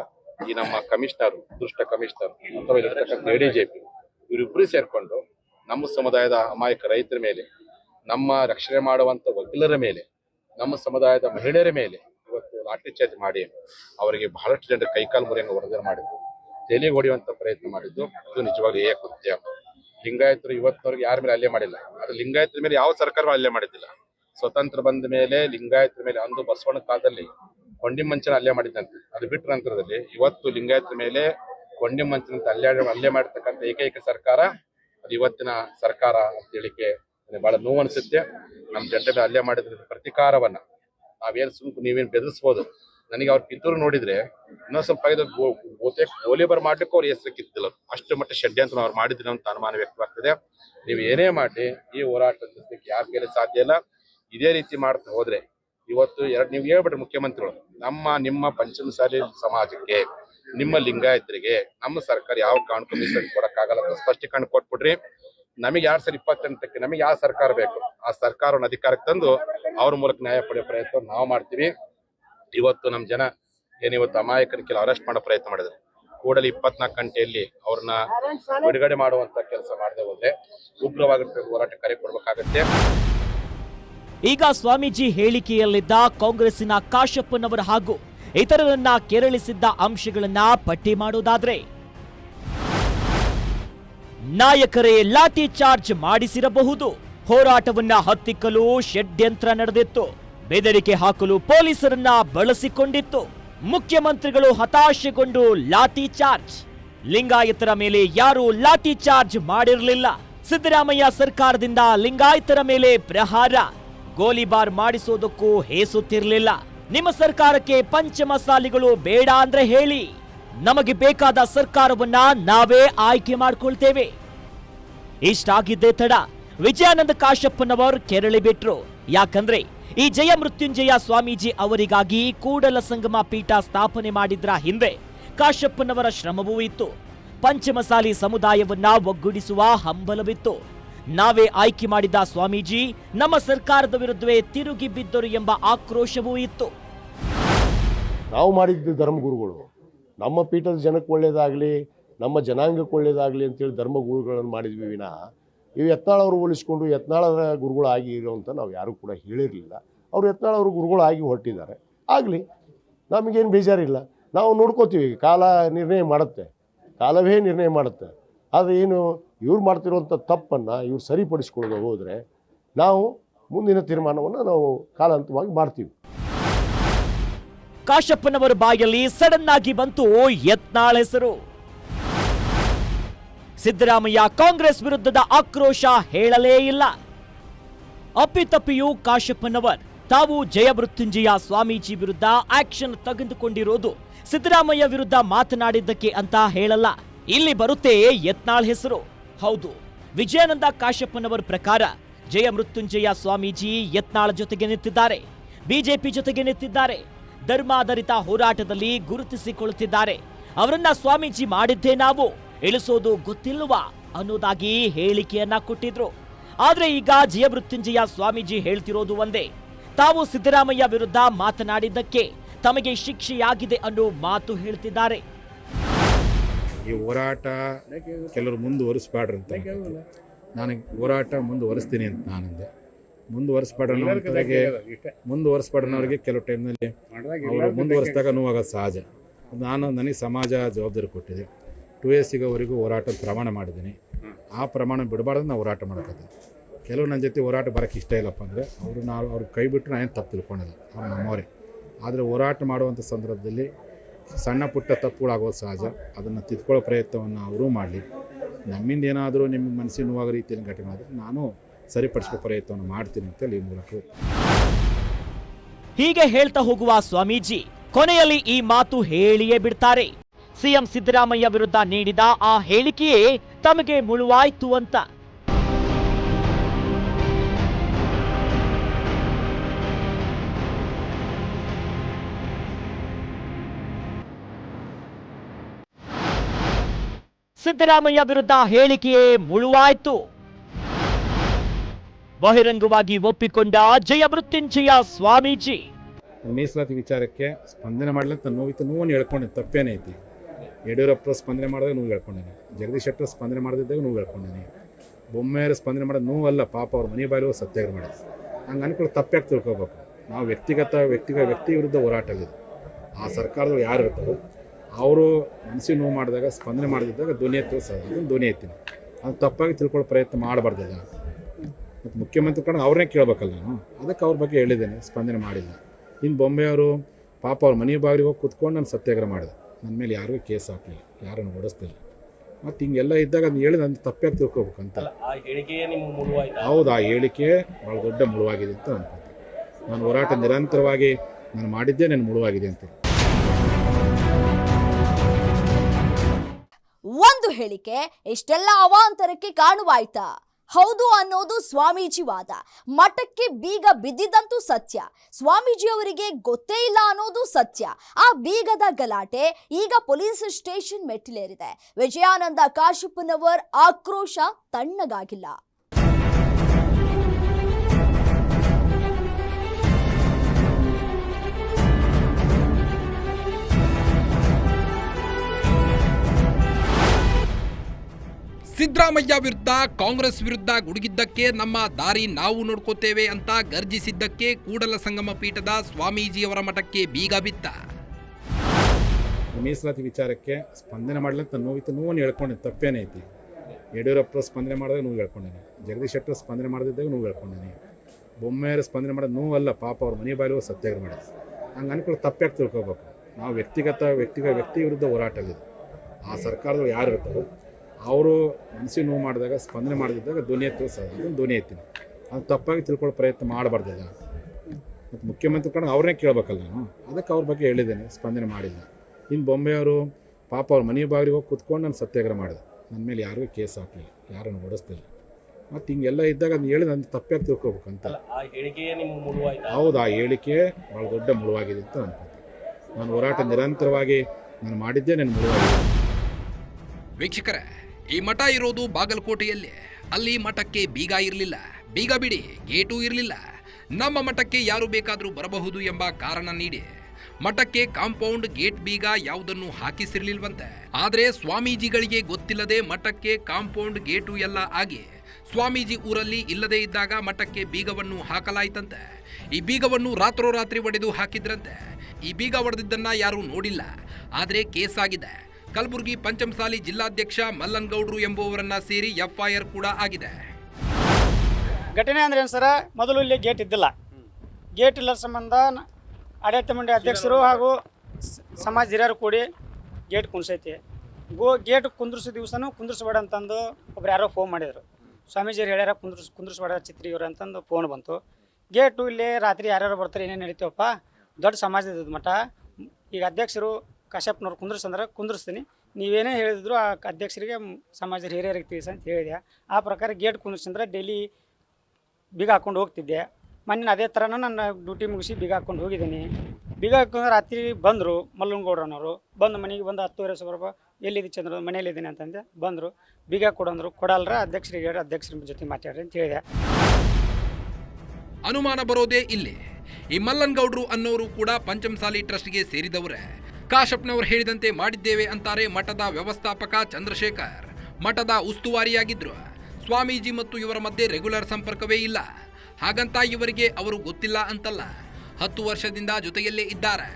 ಈ ನಮ್ಮ ಕಮಿಷನರ್, ದುಷ್ಟ ಕಮಿಷನರ್ ಅಥವಾ ಇಲ್ಲಿರ್ತಕ್ಕಂಥ ಎಡಿಜಿಪಿ ಇವರಿಬ್ರು ಸೇರ್ಕೊಂಡು ನಮ್ಮ ಸಮುದಾಯದ ಅಮಾಯಕ ರೈತರ ಮೇಲೆ, ನಮ್ಮ ರಕ್ಷಣೆ ಮಾಡುವಂತ ವಕೀಲರ ಮೇಲೆ, ನಮ್ಮ ಸಮುದಾಯದ ಮಹಿಳೆಯರ ಮೇಲೆ ಇವತ್ತು ಲಾಠಿ ಚಾರ್ಜ್ ಮಾಡಿ ಅವರಿಗೆ ಬಹಳಷ್ಟು ಜನರು ಕೈಕಾಲು ಮುರಿಯನ್ನು ವರದಿ ಮಾಡಿದ್ದು ತೆಲಿಗೆ ಹೊಡೆಯುವಂತ ಪ್ರಯತ್ನ ಮಾಡಿದ್ದು ಇದು ನಿಜವಾಗ್ಲೂ ಏಕ ಕೃತ್ಯ. ಲಿಂಗಾಯತರು ಇವತ್ತವರೆಗೆ ಯಾರ ಮೇಲೆ ಹಲ್ಲೆ ಮಾಡಿಲ್ಲ. ಆದ್ರೆ ಲಿಂಗಾಯತರ ಮೇಲೆ ಯಾವ ಸರ್ಕಾರ ಹಲ್ಲೆ ಮಾಡಿದ್ದಿಲ್ಲ. ಸ್ವತಂತ್ರ ಬಂದ ಮೇಲೆ ಲಿಂಗಾಯತರ ಮೇಲೆ ಅಂದು ಬಸವಣ್ಣ ಕಾಲದಲ್ಲಿ ಕೊಂಡಿ ಮಂಚನ ಹಲ್ಲೆ ಮಾಡಿದ್ದಂತೆ. ಅದು ಬಿಟ್ಟ ನಂತರದಲ್ಲಿ ಇವತ್ತು ಲಿಂಗಾಯತರ ಮೇಲೆ ಕೊಂಡಿ ಮಂಚನ ಹಲ್ಲೆ ಹಲ್ಲೆ ಮಾಡಿರ್ತಕ್ಕಂಥ ಏಕೈಕ ಸರ್ಕಾರ, ಅದು ಇವತ್ತಿನ ಸರ್ಕಾರ ಅಂತ ಹೇಳಿಕೆ ಬಹಳ ನೋವು ಅನಿಸುತ್ತೆ ನಮ್ಮ ಮೇಲೆ ಹಲ್ಲೆ ಮಾಡಿದ ಪ್ರತಿಕಾರವನ್ನ ನಾವೇನು ಸುಮ್ಕು ನೀವೇನು ಬೆದರಿಸ್ಬೋದು. ನನಗೆ ಅವ್ರ ಕಿತ್ತೂರು ನೋಡಿದ್ರೆ ಇನ್ನೊಂದು ಸ್ವಲ್ಪ ಬಹುತೇಕ ಗೋಲಿಬಾರ್ ಮಾಡ್ಲಿಕ್ಕೆ ಅವ್ರ ಹೆಸರು ಕಿತ್ತಿಲ್ಲ ಅಷ್ಟು ಮಟ್ಟ ಷಡ್ಯಂತ್ರ ಅವ್ರು ಮಾಡಿದ್ರೆ ಅಂತ ಅನುಮಾನ ವ್ಯಕ್ತವಾಗ್ತದೆ. ನೀವು ಏನೇ ಮಾಡಿ ಈ ಹೋರಾಟ ಯಾರ ಕೈಲಿ ಸಾಧ್ಯ ಇಲ್ಲ. ಇದೇ ರೀತಿ ಮಾಡ್ತಾ ಹೋದ್ರೆ ಇವತ್ತು ಎರಡು, ನೀವು ಹೇಳ್ಬಿಟ್ರಿ ಮುಖ್ಯಮಂತ್ರಿಗಳು, ನಮ್ಮ, ನಿಮ್ಮ ಪಂಚಮಸಾಲಿ ಸಮಾಜಕ್ಕೆ, ನಿಮ್ಮ ಲಿಂಗಾಯತರಿಗೆ, ನಮ್ಮ ಸರ್ಕಾರ ಯಾವ ಕಾರಣಕ್ಕೂ ಮೀಸಲು ಕೊಡಕ್ಕಾಗಲ್ಲ ಅಂತ ಸ್ಪಷ್ಟೀಕರಣ ಕೊಟ್ಬಿಟ್ರಿ ನಮಗೆ ಯಾರು ಸರಿ ಇಪ್ಪತ್ತೆಂಟಕ್ಕೆ, ನಮಗೆ ಯಾವ ಸರ್ಕಾರ ಬೇಕು? ಆ ಸರ್ಕಾರವನ್ನು ಅಧಿಕಾರಕ್ಕೆ ತಂದು ಅವ್ರ ಮೂಲಕ ನ್ಯಾಯ ಪಡೆಯೋ ಪ್ರಯತ್ನ ನಾವು ಮಾಡ್ತೀವಿ. ಇವತ್ತು ನಮ್ಮ ಜನ ಏನಿವತ್ತು ಅಮಾಯಕರ ಕೆಲ ಅರೆಸ್ಟ್ ಮಾಡೋ ಪ್ರಯತ್ನ ಮಾಡಿದ್ರು ಕೂಡಲೇ ಇಪ್ಪತ್ನಾಲ್ಕು ಗಂಟೆಯಲ್ಲಿ ಅವ್ರನ್ನ ಬಿಡುಗಡೆ ಮಾಡುವಂತ ಕೆಲಸ ಮಾಡದೆ ಹೋದ್ರೆ ಉಗ್ರವಾಗಿರ್ತಕ್ಕ ಹೋರಾಟ ಕರೆ ಕೊಡ್ಬೇಕಾಗತ್ತೆ. ಈಗ ಸ್ವಾಮೀಜಿ ಹೇಳಿಕೆಯಲ್ಲಿದ್ದ ಕಾಂಗ್ರೆಸ್ಸಿನ ಕಾಶಪ್ಪನವರ ಹಾಗೂ ಇತರರನ್ನ ಕೆರಳಿಸಿದ್ದ ಅಂಶಗಳನ್ನ ಪಟ್ಟಿ ಮಾಡೋದಾದ್ರೆ, ನಾಯಕರೇ ಲಾಠಿ ಚಾರ್ಜ್ ಮಾಡಿಸಿರಬಹುದು. ಹೋರಾಟವನ್ನ ಹತ್ತಿಕ್ಕಲು ಷಡ್ಯಂತ್ರ ನಡೆದಿತ್ತು. ಬೆದರಿಕೆ ಹಾಕಲು ಪೊಲೀಸರನ್ನ ಬಳಸಿಕೊಂಡಿತ್ತು. ಮುಖ್ಯಮಂತ್ರಿಗಳು ಹತಾಶೆಗೊಂಡು ಲಾಠಿ ಚಾರ್ಜ್. ಲಿಂಗಾಯತರ ಮೇಲೆ ಯಾರೂ ಲಾಠಿ ಚಾರ್ಜ್ ಮಾಡಿರಲಿಲ್ಲ. ಸಿದ್ದರಾಮಯ್ಯ ಸರ್ಕಾರದಿಂದ ಲಿಂಗಾಯತರ ಮೇಲೆ ಪ್ರಹಾರ. ಗೋಲಿಬಾರ್ ಮಾಡಿಸೋದಕ್ಕೂ ಹೇಸುತ್ತಿರಲಿಲ್ಲ. ನಿಮ್ಮ ಸರ್ಕಾರಕ್ಕೆ ಪಂಚಮಸಾಲಿಗಳು ಬೇಡ ಅಂದ್ರೆ ಹೇಳಿ. ನಮಗೆ ಬೇಕಾದ ಸರ್ಕಾರವನ್ನ ನಾವೇ ಆಯ್ಕೆ ಮಾಡ್ಕೊಳ್ತೇವೆ. ಇಷ್ಟಾಗಿದ್ದೇ ತಡ. ವಿಜಯಾನಂದ ಕಾಶಪ್ಪನವರು ಕೆರಳಿ ಬಿಟ್ರು. ಯಾಕಂದ್ರೆ ಈ ಜಯ ಮೃತ್ಯುಂಜಯ ಸ್ವಾಮೀಜಿ ಅವರಿಗಾಗಿ ಕೂಡಲ ಸಂಗಮ ಪೀಠ ಸ್ಥಾಪನೆ ಮಾಡಿದ್ರ ಹಿಂದೆ ಕಾಶಪ್ಪನವರ ಶ್ರಮವೂ ಇತ್ತು. ಪಂಚಮಸಾಲಿ ಸಮುದಾಯವನ್ನ ಒಗ್ಗೂಡಿಸುವ ಹಂಬಲವಿತ್ತು. ನಾವೇ ಆಯ್ಕೆ ಮಾಡಿದ ಸ್ವಾಮೀಜಿ ನಮ್ಮ ಸರ್ಕಾರದ ವಿರುದ್ಧವೇ ತಿರುಗಿ ಬಿದ್ದರು ಎಂಬ ಆಕ್ರೋಶವೂ ಇತ್ತು. ನಾವು ಮಾಡಿದ್ದ ಧರ್ಮಗುರುಗಳು. ನಮ್ಮ ಪೀಠದ ಜನಕ್ಕೆ ಒಳ್ಳೇದಾಗಲಿ, ನಮ್ಮ ಜನಾಂಗಕ್ಕೆ ಒಳ್ಳೇದಾಗಲಿ ಅಂತೇಳಿ ಧರ್ಮಗುರುಗಳನ್ನು ಮಾಡಿದ್ವಿ ವಿನ ಇವು ಯತ್ನಾಳವರು ಹೋಲಿಸ್ಕೊಂಡು ಯತ್ನಾಳರ ಗುರುಗಳಾಗಿ ಇರುವಂತ ನಾವು ಯಾರೂ ಕೂಡ ಹೇಳಿರಲಿಲ್ಲ. ಅವರು ಯತ್ನಾಳವರು ಗುರುಗಳಾಗಿ ಹೊರಟಿದ್ದಾರೆ. ಆಗಲಿ, ನಮಗೇನು ಬೇಜಾರಿಲ್ಲ. ನಾವು ನೋಡ್ಕೋತೀವಿ, ಕಾಲ ನಿರ್ಣಯ ಮಾಡುತ್ತೆ. ಕಾಲವೇ ನಿರ್ಣಯ ಮಾಡುತ್ತೆ. ಆದರೆ ಏನು, ಇವ್ರು ಮಾಡ್ತಿರುವಂಥ ತಪ್ಪನ್ನು ಇವ್ರು ಸರಿಪಡಿಸ್ಕೊಳ್ಳೋದು ಹೋದರೆ ನಾವು ಮುಂದಿನ ತೀರ್ಮಾನವನ್ನು ನಾವು ಕಾಲಾಂತವಾಗಿ ಮಾಡ್ತೀವಿ. ಕಾಶಪ್ಪನವರ ಬಾಯಲ್ಲಿ ಸಡನ್ ಆಗಿ ಬಂತು ಯತ್ನಾಳ್ ಹೆಸರು. ಸಿದ್ದರಾಮಯ್ಯ ಕಾಂಗ್ರೆಸ್ ವಿರುದ್ಧದ ಆಕ್ರೋಶ ಹೇಳಲೇ ಇಲ್ಲ. ಅಪ್ಪಿತಪ್ಪಿಯು ಕಾಶಪ್ಪನವರ್ ತಾವು ಜಯಮೃತ್ಯುಂಜಯ ಸ್ವಾಮೀಜಿ ವಿರುದ್ಧ ಆಕ್ಷನ್ ತೆಗೆದುಕೊಂಡಿರೋದು ಸಿದ್ದರಾಮಯ್ಯ ವಿರುದ್ಧ ಮಾತನಾಡಿದ್ದಕ್ಕೆ ಅಂತ ಹೇಳಲ್ಲ. ಇಲ್ಲಿ ಬರುತ್ತೆ ಯತ್ನಾಳ್ ಹೆಸರು. ಹೌದು, ವಿಜಯಾನಂದ ಕಾಶ್ಯಪ್ಪನವರ ಪ್ರಕಾರ ಜಯಮೃತ್ಯುಂಜಯ ಸ್ವಾಮೀಜಿ ಯತ್ನಾಳ್ ಜೊತೆಗೆ ನಿಂತಿದ್ದಾರೆ. ಬಿಜೆಪಿ ಜೊತೆಗೆ ನಿಂತಿದ್ದಾರೆ. ಧರ್ಮಾಧಾರಿತ ಹೋರಾಟದಲ್ಲಿ ಗುರುತಿಸಿಕೊಳ್ಳುತ್ತಿದ್ದಾರೆ. ಅವರನ್ನ ಸ್ವಾಮೀಜಿ ಮಾಡಿದ್ದೇ ನಾವು. ಇಳಿಸೋದು ಗೊತ್ತಿಲ್ವಾ ಅನ್ನೋದಾಗಿ ಹೇಳಿಕೆಯನ್ನ ಕೊಟ್ಟಿದ್ರು. ಆದ್ರೆ ಈಗ ಜಯ ಮೃತ್ಯುಂಜಯ ಸ್ವಾಮೀಜಿ ಹೇಳ್ತಿರೋದು ಒಂದೇ. ತಾವು ಸಿದ್ದರಾಮಯ್ಯ ವಿರುದ್ಧ ಮಾತನಾಡಿದ್ದಕ್ಕೆ ತಮಗೆ ಶಿಕ್ಷೆಯಾಗಿದೆ ಅನ್ನೋ ಮಾತು ಹೇಳ್ತಿದ್ದಾರೆ. ಈ ಹೋರಾಟ ಕೆಲವರು ಮುಂದುವರಿಸ್ಬೇಡ್ರಿ ಅಂತ. ನಾನು ಹೋರಾಟ ಮುಂದುವರಿಸ್ತೀನಿ ಅಂತ ನಾನಂದೆ. ಮುಂದುವರಿಸ್ಬೇಡ್ರಿಗೆ ಮುಂದುವರಿಸ್ಬೇಡ್ರವ್ರಿಗೆ ಕೆಲವು ಟೈಮ್ನಲ್ಲಿ ಅವರು ಮುಂದುವರಿಸಿದಾಗ ನೋವಾಗೋದು ಸಹಜ. ನಾನು ನನಗೆ ಸಮಾಜ ಜವಾಬ್ದಾರಿ ಕೊಟ್ಟಿದೆ. ಟು ಎ ಸಿಗೋವರೆಗೂ ಹೋರಾಟ ಪ್ರಮಾಣ ಮಾಡಿದ್ದೀನಿ. ಆ ಪ್ರಮಾಣ ಬಿಡಬಾರ್ದು ನಾವು ಹೋರಾಟ ಮಾಡ್ಕೋತೀನಿ ಕೆಲವು ನನ್ನ ಜೊತೆ ಹೋರಾಟ ಬರೋಕ್ಕೆ ಇಷ್ಟ ಇಲ್ಲಪ್ಪ ಅಂದರೆ ಅವರು ನಾವು ಅವ್ರು ಕೈ ಬಿಟ್ಟರು ನಾನೇನು ತಪ್ಪು ತಿಳ್ಕೊಂಡಿಲ್ಲ. ಅವ್ರು ನಮ್ಮವರೇ. ಆದರೆ ಹೋರಾಟ ಮಾಡುವಂಥ ಸಂದರ್ಭದಲ್ಲಿ ಸಣ್ಣ ಪುಟ್ಟ ತಪ್ಪುಗಳಾಗೋದು ಸಹಜ. ಅದನ್ನು ತಿದ್ಕೊಳ್ಳೋ ಪ್ರಯತ್ನವನ್ನು ಅವರೂ ಮಾಡಲಿ. ನಮ್ಮಿಂದ ಏನಾದರೂ ನಿಮ್ಮ ಮನಸ್ಸಿನ ನೋವಾಗೋ ರೀತಿಯಲ್ಲಿ ಘಟನೆ ಆದರೆ ನಾನು ಸರಿಪಡಿಸೋ ಪ್ರಯತ್ನವನ್ನು ಮಾಡ್ತೀನಿ ಅಂತೇಳಿ ಈ ಮೂಲಕ ಹೀಗೆ ಹೇಳ್ತಾ ಹೋಗುವ ಸ್ವಾಮೀಜಿ, ಕೊನೆಯಲ್ಲಿ ಈ ಮಾತು ಹೇಳಿಯೇ ಬಿಡ್ತಾರೆ. ಸಿಎಂ ಸಿದ್ದರಾಮಯ್ಯ ವಿರುದ್ಧ ನೀಡಿದ ಆ ಹೇಳಿಕೆಯೇ ತಮಗೆ ಮುಳುವಾಯ್ತು ಅಂತ. ಸಿದ್ದರಾಮಯ್ಯ ವಿರುದ್ಧ ಹೇಳಿಕೆಯೇ ಮುಳುವಾಯ್ತು. ಬಹಿರಂಗವಾಗಿ ಒಪ್ಪಿಕೊಂಡ ಜಯ ಮೃತ್ಯುಂಜಯ ಸ್ವಾಮೀಜಿ. ಮೀಸಲಾತಿ ವಿಚಾರಕ್ಕೆ ಸ್ಪಂದನೆ ಮಾಡಲಂತ ನೋವಿತ್ತು ನೋವನ್ನು ಹೇಳ್ಕೊಂಡು ತಪ್ಪೇನೈತಿ. ಯಡಿಯೂರಪ್ಪ ಸ್ಪಂದನೆ ಮಾಡಿದಾಗ ನೋವು ಹೇಳ್ಕೊಂಡಿನಿ. ಜಗದೀಶ್ ಶೆಟ್ಟರ್ ಸ್ಪಂದನೆ ಮಾಡದಿದ್ದಾಗ ನೋವು ಹೇಳ್ಕೊಂಡಿನಿ. ಬೊಮ್ಮೆಯರು ಸ್ಪಂದನೆ ಮಾಡೋದು ನೋವಲ್ಲ ಪಾಪ ಅವ್ರ ಮನೆ ಬಾಯಿಲು ಸತ್ಯಾಗ್ರಹ ಮಾಡೋದು ಹಂಗೆ ಅನ್ಕೊಳ್ಳೋ ತಪ್ಪಾಗಿ ತಿಳ್ಕೊಬೇಕು. ನಾವು ವ್ಯಕ್ತಿಗತ, ವ್ಯಕ್ತಿಗ, ವ್ಯಕ್ತಿ ವಿರುದ್ಧ ಹೋರಾಟ ಆಗಿದೆ ಆ ಸರ್ಕಾರದವ್ರು ಯಾರು ಇರ್ತಾರೋ, ಅವರು ಮನಸ್ಸಿಗೆ ನೋವು ಮಾಡಿದಾಗ, ಸ್ಪಂದನೆ ಮಾಡದಿದ್ದಾಗ ಧ್ವನಿ ಎತ್ತಿ ಅದನ್ನು ಧ್ವನಿ ಎತ್ತೀನಿ. ಅದು ತಪ್ಪಾಗಿ ತಿಳ್ಕೊಳ್ಳೋ ಪ್ರಯತ್ನ ಮಾಡಬಾರ್ದಲ್ಲ ಮತ್ತು ಮುಖ್ಯಮಂತ್ರಿ ಕಡೆ ಅವ್ರನ್ನೇ ಕೇಳಬೇಕಲ್ಲ ನಾನು. ಅದಕ್ಕೆ ಅವ್ರ ಬಗ್ಗೆ ಹೇಳಿದ್ದೇನೆ, ಸ್ಪಂದನೆ ಮಾಡಿಲ್ಲ. ಇನ್ನು ಬೊಂಬೆಯವರು ಪಾಪ ಅವ್ರ ಮನೆ ಬಾಗಿಲಿಗೆ ಹೋಗಿ ಕುತ್ಕೊಂಡು ನಾನು ಸತ್ಯಾಗ್ರಹ ಮಾಡಿದೆ. ನನ್ನ ಮೇಲೆ ಯಾರಿಗೂ ಕೇಸ್ ಹಾಕಲಿಲ್ಲ ಯಾರನ್ನು ಓಡಿಸ್ತಿಲ್ಲ ಮತ್ತು ಹಿಂಗೆಲ್ಲ ಇದ್ದಾಗ ಅದು ಹೇಳಿ ನಾನು ತಪ್ಪಾಗಿ ತಿಳ್ಕೊಬೇಕಂತ. ಹೌದು ಆ ಹೇಳಿಕೆ ಭಾಳ ದೊಡ್ಡ ಮುಳುವಾಗಿದೆ ಅಂತ ಅನ್ಕೊಂತೀನಿ ನಾನು ಹೋರಾಟ ನಿರಂತರವಾಗಿ ನಾನು ಮಾಡಿದ್ದೇ ನನ್ನ ಮುಳುವಾಗಿದೆ ಅಂತ ಒಂದು ಹೇಳಿಕೆ ಇಷ್ಟೆಲ್ಲ ಅವಾಂತರಕ್ಕೆ ಕಾರಣವಾಯ್ತಾ ಹೌದು ಅನ್ನೋದು ಸ್ವಾಮೀಜಿ ವಾದ. ಮಠಕ್ಕೆ ಬೀಗ ಬಿದ್ದಿದ್ದಂತೂ ಸತ್ಯ. ಸ್ವಾಮೀಜಿಯವರಿಗೆ ಗೊತ್ತೇ ಇಲ್ಲ ಅನ್ನೋದು ಸತ್ಯ. ಆ ಬೀಗದ ಗಲಾಟೆ ಈಗ ಪೊಲೀಸ್ ಸ್ಟೇಷನ್ ಮೆಟ್ಟಿಲೇರಿದೆ. ವಿಜಯಾನಂದ ಕಾಶಪ್ಪನವರ್ ಆಕ್ರೋಶ ತಣ್ಣಗಾಗಿಲ್ಲ. ಸಿದ್ದರಾಮಯ್ಯ ವಿರುದ್ಧ ಕಾಂಗ್ರೆಸ್ ವಿರುದ್ಧ ಗುಡುಗಿದ್ದಕ್ಕೆ ನಮ್ಮ ದಾರಿ ನಾವು ನೋಡ್ಕೋತೇವೆ ಅಂತ ಗರ್ಜಿಸಿದ್ದಕ್ಕೆ ಕೂಡಲ ಸಂಗಮ ಪೀಠದ ಸ್ವಾಮೀಜಿಯವರ ಮಠಕ್ಕೆ ಬೀಗ ಬಿತ್ತ. ಮೀಸಲಾತಿ ವಿಚಾರಕ್ಕೆ ಸ್ಪಂದನೆ ಮಾಡಲಿ ಅಂತ ನೋವಿತ್ತು. ನೋವನ್ನು ಹೇಳ್ಕೊಂಡೆ. ತಪ್ಪೇನೈತಿ ಯಡಿಯೂರಪ್ಪ ಸ್ಪಂದನೆ ಮಾಡಿದಾಗ ನೋವು ಹೇಳ್ಕೊಂಡೇನೆ. ಜಗದೀಶ್ ಶೆಟ್ಟರ್ ಸ್ಪಂದನೆ ಮಾಡದಿದ್ದಾಗ ನೋವು ಹೇಳ್ಕೊಂಡೇನೆ. ಬೊಮ್ಮೆಯವರು ಸ್ಪಂದನೆ ಮಾಡೋದು ನೋವಲ್ಲ ಪಾಪ ಅವ್ರ ಮನೆ ಬಾಯಿಲು ಸತ್ಯಾಗ್ರಹ ಮಾಡಿದ್ರು ಹಂಗೆ ಅನ್ಕೊಳ್ಳಿ ತಪ್ಪಾಗಿ ತಿಳ್ಕೊಬೇಕು. ನಾವು ವ್ಯಕ್ತಿಗತ ವ್ಯಕ್ತಿಗ ವ್ಯಕ್ತಿ ವಿರುದ್ಧ ಹೋರಾಟ ಆ ಸರ್ಕಾರದವ್ರು ಯಾರು ಇರ್ತಾರೋ ಅವರು ಮನಸ್ಸಿಗೆ ನೋವು ಮಾಡಿದಾಗ ಸ್ಪಂದನೆ ಮಾಡದಿದ್ದಾಗ ಧ್ವನಿ ಎತ್ತುವ ಸಾಧ್ಯ ಧ್ವನಿ ಎತ್ತೀನಿ ಅದು ತಪ್ಪಾಗಿ ತಿಳ್ಕೊಳ್ಳೋ ಪ್ರಯತ್ನ ಮಾಡಬಾರ್ದಿಲ್ಲ ಮತ್ತು ಮುಖ್ಯಮಂತ್ರಿ ಕಡೆ ಅವ್ರನ್ನೇ ಕೇಳಬೇಕಲ್ಲ ನಾನು. ಅದಕ್ಕೆ ಅವ್ರ ಬಗ್ಗೆ ಹೇಳಿದ್ದೇನೆ ಸ್ಪಂದನೆ ಮಾಡಿಲ್ಲ. ಇನ್ನು ಬೊಂಬೆಯವರು ಪಾಪ ಅವ್ರ ಮನೆ ಬಾಗಿಲಿಗೆ ಹೋಗಿ ಕುತ್ಕೊಂಡು ನಾನು ಸತ್ಯಾಗ್ರಹ ಮಾಡಿದೆ. ನನ್ನ ಮೇಲೆ ಯಾರಿಗೂ ಕೇಸ್ ಹಾಕಲಿಲ್ಲ ಯಾರನ್ನು ಓಡಿಸ್ತಿಲ್ಲ. ಮತ್ತು ಹಿಂಗೆಲ್ಲ ಇದ್ದಾಗ ಅದನ್ನ ಹೇಳಿ ನಾನು ತಪ್ಪಾಗಿ ತಿಳ್ಕೊಬೇಕಂತ. ಹೌದು ಆ ಹೇಳಿಕೆ ಭಾಳ ದೊಡ್ಡ ಮುಳುವಾಗಿದೆ ಅಂತ ಅನ್ಕೊತೀನಿ ನಾನು ಹೋರಾಟ ನಿರಂತರವಾಗಿ ನಾನು ಮಾಡಿದ್ದೇ ನನ್ನ ಮುಳುವಾಗಿದೆ. ವೀಕ್ಷಕರೇ ಈ ಮಠ ಇರೋದು ಬಾಗಲಕೋಟೆಯಲ್ಲಿ. ಅಲ್ಲಿ ಮಠಕ್ಕೆ ಬೀಗ ಇರಲಿಲ್ಲ. ಬೀಗ ಬಿಡಿ, ಗೇಟು ಇರಲಿಲ್ಲ. ನಮ್ಮ ಮಠಕ್ಕೆ ಯಾರು ಬೇಕಾದರೂ ಬರಬಹುದು ಎಂಬ ಕಾರಣ ನೀಡಿ. ಮಠಕ್ಕೆ ಕಾಂಪೌಂಡ್, ಗೇಟ್ ಬೀಗ ಯಾವುದನ್ನು ಹಾಕಿಸಿರ್ಲಿಲ್ವಂತೆ. ಆದರೆ ಸ್ವಾಮೀಜಿಗಳಿಗೆ ಗೊತ್ತಿಲ್ಲದೆ ಮಠಕ್ಕೆ ಕಾಂಪೌಂಡ್, ಗೇಟು ಎಲ್ಲ ಆಗಿ ಸ್ವಾಮೀಜಿ ಊರಲ್ಲಿ ಇಲ್ಲದೇ ಇದ್ದಾಗ ಮಠಕ್ಕೆ ಬೀಗವನ್ನು ಹಾಕಲಾಯಿತಂತೆ. ಈ ಬೀಗವನ್ನು ರಾತ್ರೋರಾತ್ರಿ ಒಡೆದು ಹಾಕಿದ್ರಂತೆ. ಈ ಬೀಗ ಒಡೆದಿದ್ದನ್ನ ಯಾರೂ ನೋಡಿಲ್ಲ. ಆದರೆ ಕೇಸ್ ಆಗಿದೆ ಕಲಬುರಗಿ ಪಂಚಮಸಾಲಿ ಜಿಲ್ಲಾಧ್ಯಕ್ಷ ಮಲ್ಲನ್ಗೌಡ್ರು ಎಂಬುವರನ್ನ ಸೇರಿ ಎಫ್ಐಆರ್ ಕೂಡ ಆಗಿದೆ. ಘಟನೆ ಅಂದ್ರೆ ಏನು ಸರ? ಮೊದಲು ಇಲ್ಲಿ ಗೇಟ್ ಇದ್ದಿಲ್ಲ. ಗೇಟ್ ಇಲ್ಲದ ಸಂಬಂಧ ಆಡಳಿತ ಮಂಡಳಿ ಅಧ್ಯಕ್ಷರು ಹಾಗೂ ಸಮಾಜ ಹಿರಿಯರು ಕೂಡಿ ಗೇಟ್ ಕುಂದ್ಸೈತಿ. ಗೋ ಗೇಟ್ ಕುಂದ್ರಿಸೋ ದಿವಸನೂ ಕುಂದ್ರಿಸ್ಬೇಡ ಅಂತಂದು ಒಬ್ರು ಯಾರೋ ಫೋನ್ ಮಾಡಿದರು. ಸ್ವಾಮೀಜಿಯರು ಹೇಳ್ಯಾರ, ಕುಂದ್ರಿಸ್, ಕುಂದ್ರಿಸ್ಬೇಡ ಚಿತ್ರಿ ಇವ್ರು ಅಂತಂದು ಫೋನ್ ಬಂತು. ಗೇಟು ಇಲ್ಲಿ ರಾತ್ರಿ ಯಾರ್ಯಾರು ಬರ್ತಾರೆ, ಏನೇನು ನಡೀತೀವಪ್ಪ? ದೊಡ್ಡ ಸಮಾಜದ ಮಠ. ಈಗ ಅಧ್ಯಕ್ಷರು ಕಾಶ್ಯಪ್ನವ್ರು ಕುಂದ್ರಿಸಂದ್ರೆ ಕುಂದ್ರಿಸ್ತೀನಿ. ನೀವೇನೇ ಹೇಳಿದ್ರು ಆ ಅಧ್ಯಕ್ಷರಿಗೆ ಸಮಾಜದ ಹಿರಿಯರಿಗೆ ತಿಳಿಸಿ ಅಂತ ಹೇಳಿದೆ ಆ ಪ್ರಕಾರ ಗೇಟ್ ಕುಂದ್ರಿಸಂದ್ರೆ ಡೈಲಿ ಬೀಗ ಹಾಕ್ಕೊಂಡು ಹೋಗ್ತಿದ್ದೆ. ಮೊನ್ನೆ ಅದೇ ಥರನೂ ನನ್ನ ಡ್ಯೂಟಿ ಮುಗಿಸಿ ಬೀಗ ಹಾಕ್ಕೊಂಡು ಹೋಗಿದ್ದೀನಿ. ಬೀಗ ಹಾಕೊಂಡು ರಾತ್ರಿ ಬಂದರು ಮಲ್ಲನಗೌಡ್ರನವರು ಬಂದು ಮನೆಗೆ ಬಂದು ಹತ್ತುವರೆ ಸ್ವಲ್ಪ ಎಲ್ಲಿದೆ ಚಂದ್ರ ಮನೇಲಿದ್ದೀನಿ ಅಂತಂದೆ, ಬಂದರು. ಬೀಗ ಕೊಡಂದ್ರು. ಕೊಡಲ್ರ ಅಧ್ಯಕ್ಷರಿಗೆ ಹೇಳಿ ಅಧ್ಯಕ್ಷರ ಜೊತೆ ಮಾತಾಡ್ರಿ ಅಂತ ಹೇಳಿದೆ. ಅನುಮಾನ ಬರೋದೇ ಇಲ್ಲಿ. ಈ ಮಲ್ಲನ್ಗೌಡ್ರು ಅನ್ನೋರು ಕೂಡ ಪಂಚಮಸಾಲಿ ಟ್ರಸ್ಟ್ಗೆ ಸೇರಿದವರೇ. ಕಾಶಪ್ಪನವರು ಹೇಳಿದಂತೆ ಮಾಡಿದ್ದೇವೆ ಅಂತಾರೆ ಮಠದ ವ್ಯವಸ್ಥಾಪಕ ಚಂದ್ರಶೇಖರ್. ಮಠದ ಉಸ್ತುವಾರಿಯಾಗಿದ್ರು. ಸ್ವಾಮೀಜಿ ಮತ್ತು ಇವರ ಮಧ್ಯೆ ರೆಗ್ಯುಲರ್ ಸಂಪರ್ಕವೇ ಇಲ್ಲ. ಹಾಗಂತ ಇವರಿಗೆ ಅವರು ಗೊತ್ತಿಲ್ಲ ಅಂತಲ್ಲ. ಹತ್ತು ವರ್ಷದಿಂದ ಜೊತೆಯಲ್ಲೇ ಇದ್ದಾರೆ.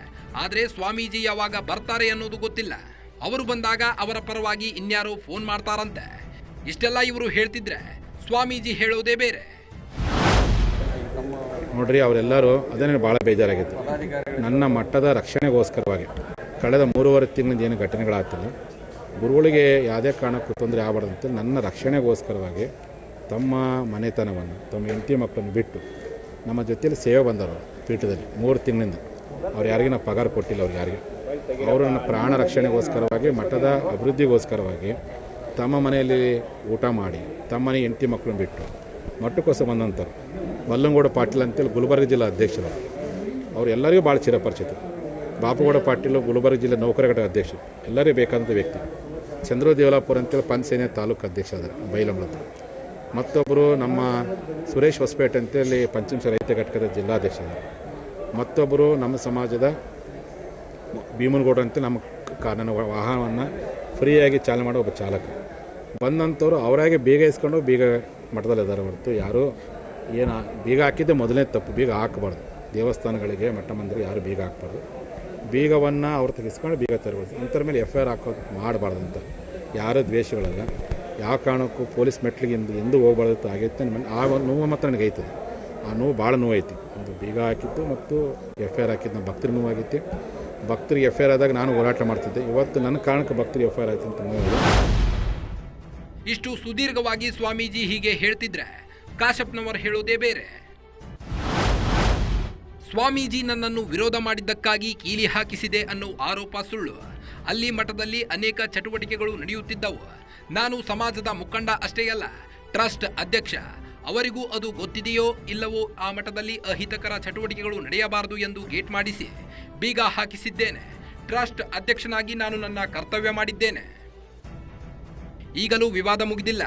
ಆದರೆ ಸ್ವಾಮೀಜಿ ಯಾವಾಗ ಬರ್ತಾರೆ ಅನ್ನೋದು ಗೊತ್ತಿಲ್ಲ. ಅವರು ಬಂದಾಗ ಅವರ ಪರವಾಗಿ ಇನ್ಯಾರೋ ಫೋನ್ ಮಾಡ್ತಾರಂತೆ. ಇಷ್ಟೆಲ್ಲ ಇವರು ಹೇಳ್ತಿದ್ರೆ ಸ್ವಾಮೀಜಿ ಹೇಳೋದೇ ಬೇರೆ. ನೋಡ್ರಿ, ಅವರೆಲ್ಲರೂ ಅದೇ ನನಗೆ ಭಾಳ ಬೇಜಾರಾಗಿತ್ತು. ನನ್ನ ಮಟ್ಟದ ರಕ್ಷಣೆಗೋಸ್ಕರವಾಗಿ. ಕಳೆದ ಮೂರುವರೆ ತಿಂಗಳಿಂದ ಏನು ಘಟನೆಗಳಾಗ್ತಿಲ್ಲ. ಗುರುಗಳಿಗೆ ಯಾವುದೇ ಕಾರಣಕ್ಕೂ ತೊಂದರೆ ಆಗಬಾರ್ದು ಅಂತ ನನ್ನ ರಕ್ಷಣೆಗೋಸ್ಕರವಾಗಿ ತಮ್ಮ ಮನೆತನವನ್ನು, ತಮ್ಮ ಹೆಂಡತಿ ಮಕ್ಕಳನ್ನು ಬಿಟ್ಟು ನಮ್ಮ ಜೊತೆಯಲ್ಲಿ ಸೇವೆ ಬಂದರು ಪೀಠದಲ್ಲಿ ಮೂರು ತಿಂಗಳಿಂದ. ಅವ್ರು ಯಾರಿಗೂ ನಾವು ಪಗಾರ ಕೊಟ್ಟಿಲ್ಲ ಅವ್ರಿಗೆ ಯಾರಿಗೆ. ಅವರು ನನ್ನ ಪ್ರಾಣ ರಕ್ಷಣೆಗೋಸ್ಕರವಾಗಿ, ಮಠದ ಅಭಿವೃದ್ಧಿಗೋಸ್ಕರವಾಗಿ ತಮ್ಮ ಮನೆಯಲ್ಲಿ ಊಟ ಮಾಡಿ, ತಮ್ಮ ಹೆಂಡತಿ ಮಕ್ಕಳನ್ನು ಬಿಟ್ಟು ಮಠಕ್ಕೋಸ್ಕರ ಬಂದಂಥವ್ರು. ಮಲ್ಲಂಗೌಡ ಪಾಟೀಲ್ ಅಂತೇಳಿ ಗುಲ್ಬರ್ಗ ಜಿಲ್ಲಾ ಅಧ್ಯಕ್ಷರು. ಅವರೆಲ್ಲರಿಗೂ ಭಾಳ ಚಿರಪರಿಚಿತರು. ಬಾಪುಗೌಡ ಪಾಟೀಲು ಗುಲ್ಬರ್ಗ ಜಿಲ್ಲೆ ನೌಕರ ಘಟಕ ಅಧ್ಯಕ್ಷ. ಎಲ್ಲರಿಗೂ ಬೇಕಾದಂಥ ವ್ಯಕ್ತಿ. ಚಂದ್ರ ದೇವಲಾಪುರ ಅಂತೇಳಿ ಪಂಚಸೇನೆ ತಾಲೂಕು ಅಧ್ಯಕ್ಷ ಅದರ ಬೈಲಂಬಳದ ಮತ್ತೊಬ್ಬರು ನಮ್ಮ ಸುರೇಶ್ ಹೊಸಪೇಟೆ ಅಂತೇಳಿ ಪಂಚಮಶ ರೈತ ಘಟಕದ ಜಿಲ್ಲಾಧ್ಯಕ್ಷ ಅದಾರೆ ಮತ್ತೊಬ್ಬರು ನಮ್ಮ ಸಮಾಜದ ಭೀಮನಗೌಡ ಅಂತ ನಮ್ಮ ಕಾರಣ ನನ್ನ ವಾಹನವನ್ನು ಫ್ರೀಯಾಗಿ ಚಾಲನೆ ಮಾಡೋ ಒಬ್ಬ ಚಾಲಕ. ಬಂದಂಥವ್ರು ಅವರಾಗೆ ಬೀಗ ಇಸ್ಕೊಂಡು ಬೀಗ ಮಠದಲ್ಲಿ ಇದ್ದಾರೆ ಹೊರತು ಯಾರು ಏನು, ಬೀಗ ಹಾಕಿದ್ದೆ ಮೊದಲನೇ ತಪ್ಪು, ಬೀಗ ಹಾಕಬಾರ್ದು. ದೇವಸ್ಥಾನಗಳಿಗೆ ಮಠ ಮಂದಿರ ಯಾರು ಬೀಗ ಹಾಕ್ಬಾರ್ದು. ಬೀಗವನ್ನು ಅವ್ರು ತೆಗೆಸ್ಕೊಂಡು ಬೀಗ ತರಬಾರ್ದು ಅಂಥವ್ರ ಮೇಲೆ ಎಫ್ ಐ ಆರ್ ಹಾಕೋದು ಮಾಡಬಾರ್ದು ಅಂತ. ಯಾರೂ ದ್ವೇಷಗಳಲ್ಲ. ಯಾವ ಕಾರಣಕ್ಕೂ ಪೊಲೀಸ್ ಮೆಟ್ಲಿಗೆ ಎಂದು ಎಂದು ಹೋಗ್ಬಾರ್ದು ಆಗೈತೆ ನನ್ನ ಆ ಒಂದು ನೋವು ಮಾತ್ರ ನನಗೆ ಐತದೆ ಆ ನೋವು ಭಾಳ ನೋವೈತಿ ಒಂದು ಬೀಗ ಹಾಕಿತ್ತು ಮತ್ತು ಎಫ್ ಐ ಆರ್ ಹಾಕಿದ್ದು, ನಮ್ಮ ಭಕ್ತರಿಗೆ ನೋವಾಗಿತ್ತು ಭಕ್ತರಿಗೆ ಎಫ್ ಐ ಆರ್ ಆದಾಗ ನಾನು ಹೋರಾಟ ಮಾಡ್ತಿದ್ದೆ. ಇವತ್ತು ನನ್ನ ಕಾರಣಕ್ಕೆ ಭಕ್ತರಿಗೆ ಎಫ್ ಐ ಆರ್ ಆಯ್ತು ಅಂತ ಇಷ್ಟು ಸುದೀರ್ಘವಾಗಿ ಸ್ವಾಮೀಜಿ ಹೀಗೆ ಹೇಳ್ತಿದ್ರೆ ಕಾಶಪ್ಪನವರು ಹೇಳೋದೇ ಬೇರೆ. ಸ್ವಾಮೀಜಿ ನನ್ನನ್ನು ವಿರೋಧ ಮಾಡಿದ್ದಕ್ಕಾಗಿ ಕೀಲಿ ಹಾಕಿಸಿದೆ ಅನ್ನೋ ಆರೋಪ ಸುಳ್ಳು. ಅಲ್ಲಿ ಮಠದಲ್ಲಿ ಅನೇಕ ಚಟುವಟಿಕೆಗಳು ನಡೆಯುತ್ತಿದ್ದವು. ನಾನು ಸಮಾಜದ ಮುಖಂಡ ಅಷ್ಟೇ ಅಲ್ಲ, ಟ್ರಸ್ಟ್ ಅಧ್ಯಕ್ಷ. ಅವರಿಗೂ ಅದು ಗೊತ್ತಿದೆಯೋ ಇಲ್ಲವೋ ಆ ಮಠದಲ್ಲಿ ಅಹಿತಕರ ಚಟುವಟಿಕೆಗಳು ನಡೆಯಬಾರದು ಎಂದು ಗೇಟ್ ಮಾಡಿಸಿ ಬೀಗ ಹಾಕಿಸಿದ್ದೇನೆ. ಟ್ರಸ್ಟ್ ಅಧ್ಯಕ್ಷನಾಗಿ ನಾನು ನನ್ನ ಕರ್ತವ್ಯ ಮಾಡಿದ್ದೇನೆ. ಈಗಲೂ ವಿವಾದ ಮುಗಿದಿಲ್ಲ.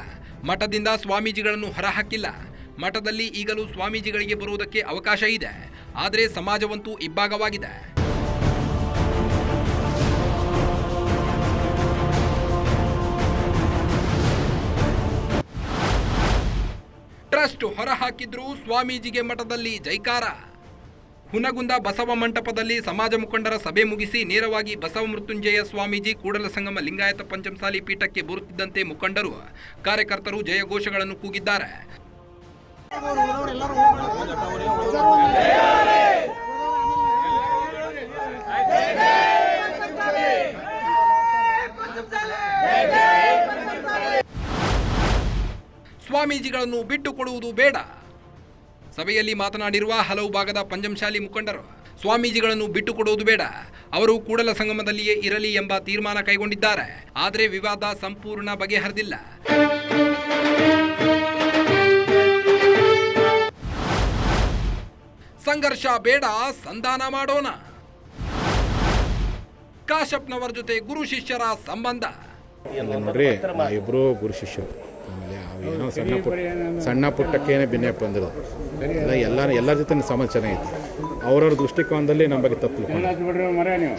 ಮಠದಿಂದ ಸ್ವಾಮೀಜಿಗಳನ್ನು ಹೊರಹಾಕಿಲ್ಲ. ಮಠದಲ್ಲಿ ಈಗಲೂ ಸ್ವಾಮೀಜಿಗಳಿಗೆ ಬರುವುದಕ್ಕೆ ಅವಕಾಶ ಇದೆ. ಆದರೆ ಸಮಾಜವಂತೂ ಇಬ್ಬಾಗವಾಗಿದೆ ಟ್ರಸ್ಟ್ ಹೊರಹಾಕಿದ್ರು ಸ್ವಾಮೀಜಿಗೆ ಮಠದಲ್ಲಿ ಜೈಕಾರ. ಹುನಗುಂದ ಬಸವ ಮಂಟಪದಲ್ಲಿ ಸಮಾಜ ಮುಖಂಡರ ಸಭೆ ಮುಗಿಸಿ ನೇರವಾಗಿ ಬಸವ ಮೃತ್ಯುಂಜಯ ಸ್ವಾಮೀಜಿ ಕೂಡಲ ಸಂಗಮ ಲಿಂಗಾಯತ ಪಂಚಮಸಾಲಿ ಪೀಠಕ್ಕೆ ಬರುತ್ತಿದ್ದಂತೆ ಮುಖಂಡರು, ಕಾರ್ಯಕರ್ತರು ಜಯಘೋಷಗಳನ್ನು ಕೂಗಿದ್ದಾರೆ. ಸ್ವಾಮೀಜಿಗಳನ್ನು ಬಿಟ್ಟುಕೊಡುವುದು ಬೇಡ. ಸಭೆಯಲ್ಲಿ ಮಾತನಾಡಿರುವ ಹಲವು ಭಾಗದ ಪಂಚಮಶಾಲಿ ಮುಖಂಡರು, ಸ್ವಾಮೀಜಿಗಳನ್ನು ಬಿಟ್ಟುಕೊಡುವುದು ಬೇಡ. ಅವರು ಕೂಡಲ ಸಂಗಮದಲ್ಲಿಯೇ ಇರಲಿ ಎಂಬ ತೀರ್ಮಾನ ಕೈಗೊಂಡಿದ್ದಾರೆ. ಆದರೆ ವಿವಾದ ಸಂಪೂರ್ಣ ಬಗೆಹರಿದಿಲ್ಲ. ಸಂಘರ್ಷ ಬೇಡ ಸಂಧಾನ ಮಾಡೋಣ. ಕಾಶಪ್ನವರ ಜೊತೆ ಗುರು ಶಿಷ್ಯರ ಸಂಬಂಧ. ನೋಡ್ರಿ ಇಬ್ಬರು ಗುರು ಶಿಷ್ಯರು. ಆಮೇಲೆ ಅವು ಏನೋ ಸಣ್ಣ ಪುಟ್ಟ ಸಣ್ಣ ಪುಟ್ಟಕ್ಕೇನೆ ಭಿನ್ನೆ ಬಂದಿರೋದು. ಎಲ್ಲ ಎಲ್ಲರ ಎಲ್ಲರ ಜೊತೆ ಸಮಾಜ ಚೆನ್ನಾಗಿತ್ತು ಅವ್ರವ್ರ ದೃಷ್ಟಿಕೋನದಲ್ಲಿ ನಮ್ಮ ಬಗ್ಗೆ ತಪ್ಪು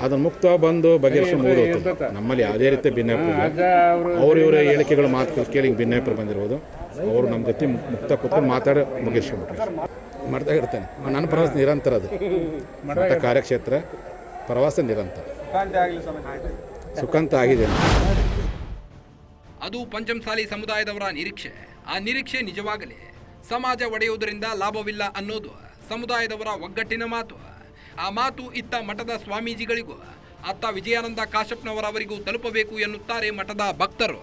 ಅದನ್ನು ಮುಕ್ತ ಬಂದು ಬಗೆಹರಿಸಿ ಮುಗಿದೋಗ್ತದೆ ನಮ್ಮಲ್ಲಿ ಯಾವುದೇ ರೀತಿ ಭಿನ್ನಾಭಿಪ್ರಾಯ ಇಲ್ಲ. ಅವ್ರ ಇವರ ಹೇಳಿಕೆಗಳು ಮಾತು ಕೇಳಿ ಹಿಂಗೆ ಭಿನ್ನಾಭಿಪ್ರಾಯ ಬಂದಿರ್ಬೋದು ಅವರು ನಮ್ಮ ಜೊತೆ ಮುಕ್ತ ಕೂತ್ಕೊಂಡು ಮಾತಾಡಿ ಮುಗಿಸ್ಕೊಂಡ್ಬಿಟ್ರೆ. ಮಾಡ್ತಾ ಇರ್ತೇನೆ. ನನ್ನ ಪ್ರವಾಸ ನಿರಂತರ ಅದು. ಮಠ ಕಾರ್ಯಕ್ಷೇತ್ರ ಪ್ರವಾಸ ನಿರಂತರ. ಸುಖಾಂತ ಆಗಿದೆ. ಅದು ಪಂಚಮಸಾಲಿ ಸಮುದಾಯದವರ ನಿರೀಕ್ಷೆ. ಆ ನಿರೀಕ್ಷೆ ನಿಜವಾಗಲಿ. ಸಮಾಜ ಒಡೆಯುವುದರಿಂದ ಲಾಭವಿಲ್ಲ ಅನ್ನೋದು ಸಮುದಾಯದವರ ಒಗ್ಗಟ್ಟಿನ ಮಾತು. ಆ ಮಾತು ಇತ್ತ ಮಠದ ಸ್ವಾಮೀಜಿಗಳಿಗೂ ಅತ್ತ ವಿಜಯಾನಂದ ಕಾಶಪ್ಪನವರವರಿಗೂ ತಲುಪಬೇಕು ಎನ್ನುತ್ತಾರೆ ಮಠದ ಭಕ್ತರು.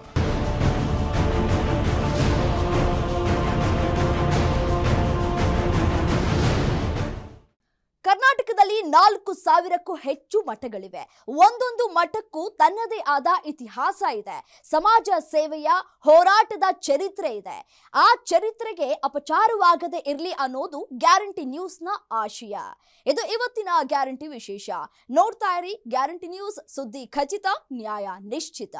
ಕರ್ನಾಟಕದಲ್ಲಿ ನಾಲ್ಕು ಸಾವಿರಕ್ಕೂ ಹೆಚ್ಚು ಮಠಗಳಿವೆ. ಒಂದೊಂದು ಮಠಕ್ಕೂ ತನ್ನದೇ ಆದ ಇತಿಹಾಸ ಇದೆ. ಸಮಾಜ ಸೇವೆಯ ಹೋರಾಟದ ಚರಿತ್ರೆ ಇದೆ. ಆ ಚರಿತ್ರೆಗೆ ಅಪಚಾರವಾಗದೆ ಇರಲಿ ಅನ್ನೋದು ಗ್ಯಾರಂಟಿ ನ್ಯೂಸ್ನ ಆಶಯ. ಇದು ಇವತ್ತಿನ ಗ್ಯಾರಂಟಿ ವಿಶೇಷ. ನೋಡ್ತಾ ಇರಿ ಗ್ಯಾರಂಟಿ ನ್ಯೂಸ್ ಸುದ್ದಿ ಖಚಿತ, ನ್ಯಾಯ ನಿಶ್ಚಿತ.